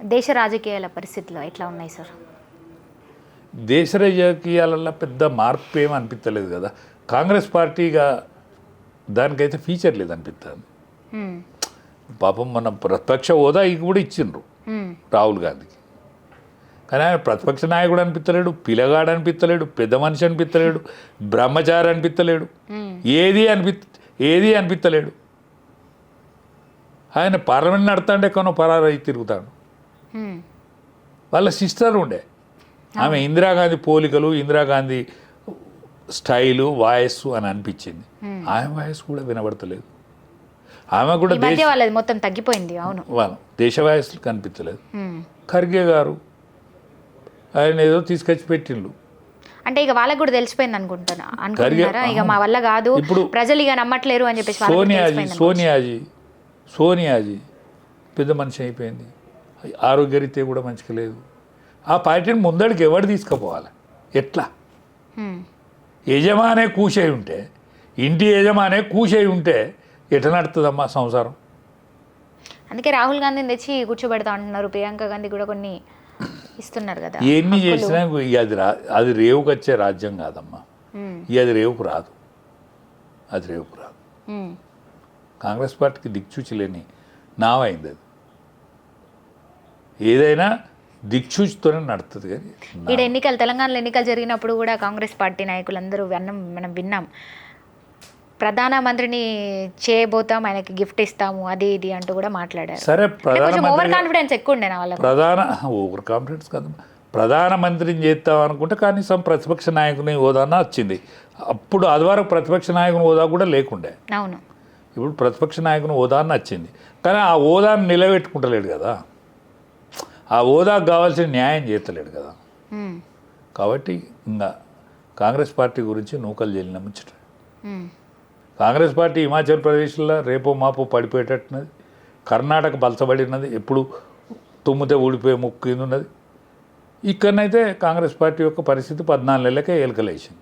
దేశ రాజకీయాల పరిస్థితులు ఎట్లా ఉన్నాయి సార్ దేశ రాజకీయాలలో పెద్ద మార్పు ఏం అనిపించలేదు కదా కాంగ్రెస్ పార్టీగా దానికైతే ఫీచర్ లేదు అనిపిస్తుంది మ్మ్. పాపం మన ప్రతిపక్ష హోదా కూడా ఇచ్చిండ్రు. రాహుల్ గాంధీకి కానీ ఆయన ప్రతిపక్ష నాయకుడు అనిపించలేడు పిల్లగాడు అనిపించలేడు పెద్ద మనిషి అనిపించలేడు బ్రహ్మచారి అనిపించలేడు ఏది అనిపి ఏది అనిపించలేడు ఆయన పార్లమెంట్ నడతాండే కొనో పరారై తిరుగుతాడు. వాళ్ళ సిస్టర్ ఉండే. ఆమె ఇందిరాగాంధీ పోలికలు ఇందిరాగాంధీ స్టైలు వాయిస్ అని అనిపించింది. ఆమె వాయిస్ కూడా వినబడతలేదు. ఆమె కూడా వాళ్ళది మొత్తం తగ్గిపోయింది అవును. వాళ్ళ దేశ వాయిస్లు కనిపించలేదు. ఖర్గే గారు ఆయన ఏదో తీసుకొచ్చి పెట్టిండు అంటే ఇక వాళ్ళకి కూడా తెలిసిపోయింది అనుకుంటున్నారా? ఇక మా వల్ల కాదు. ఇప్పుడు ప్రజలు ఇక నమ్మట్లేరు అని చెప్పేసి సోనియాజీ సోనియాజీ సోనియాజీ పెద్ద మనిషి అయిపోయింది. ఆరోగ్యరీత్యా కూడా మంచిగా లేదు. ఆ పార్టీని ముందడికి ఎవడు తీసుకుపోవాలి? ఎట్లా. యజమానే కూసేయి ఉంటే ఇంటి యజమానే కూసేయి ఉంటే ఎట్లా నడుతుందమ్మా సంసారం? అందుకే రాహుల్ గాంధీని తెచ్చి కూర్చోబెడతా అంటున్నారు. ప్రియాంక గాంధీ కూడా కొన్ని ఇస్తున్నారు కదా. ఎన్ని చేసినా అది రా అది రేవుకు వచ్చే రాజ్యం కాదమ్మా. అది రేవుకు రాదు. అది రేవుకు రాదు. కాంగ్రెస్ పార్టీకి దిక్చూచి లేని నావైంది అది. ఏదైనా దిక్చూచితోనే నడుతుంది కానీ ఈడ ఎన్నికలు తెలంగాణలో ఎన్నికలు జరిగినప్పుడు కూడా కాంగ్రెస్ పార్టీ నాయకులందరూ అన్నం మనం విన్నాం. ప్రధానమంత్రిని చేయబోతాం ఆయనకి గిఫ్ట్ ఇస్తాము అది ఇది అంటూ కూడా మాట్లాడారు. సరే ఓవర్ కాన్ఫిడెన్స్ ఎక్కువ ఉండే నా వాళ్ళకు. ప్రధాన ఓవర్ కాన్ఫిడెన్స్ కాదు. ప్రధానమంత్రిని చేస్తాం అనుకుంటే కనీసం ప్రతిపక్ష నాయకుని హోదాన వచ్చింది. అప్పుడు ఆదివారం ప్రతిపక్ష నాయకుని హోదా కూడా లేకుండే. అవును. ఇప్పుడు ప్రతిపక్ష నాయకుని హోదాన్ని వచ్చింది. కానీ ఆ హోదాను నిలబెట్టుకుంటలేడు కదా. ఆ హోదాకు కావాల్సిన న్యాయం చేస్తలేడు కదా. కాబట్టి ఇంకా కాంగ్రెస్ పార్టీ గురించి నూకలు చెల్లిన ముచ్చట. కాంగ్రెస్ పార్టీ హిమాచల్ ప్రదేశ్లో రేపో మాపో పడిపోయేటట్టున్నది. కర్ణాటక బలసబడినది ఎప్పుడు తుమ్మితే ఊడిపోయే ముక్కు కింద ఉన్నది. ఇక్కడనైతే కాంగ్రెస్ పార్టీ యొక్క పరిస్థితి పద్నాలుగు నెలలకే ఏలకలేసింది.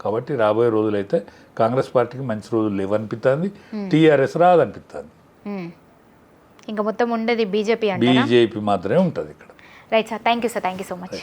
కాబట్టి రాబోయే రోజులైతే కాంగ్రెస్ పార్టీకి మంచి రోజులు లేవనిపిస్తుంది టీఆర్ఎస్ రాదనిపిస్తుంది. ఇంకా మొత్తం ఉండేది బీజేపీ అంటే బీజేపీ మాత్రమే ఉంటుంది ఇక్కడ. Right sir thank you sir thank you so much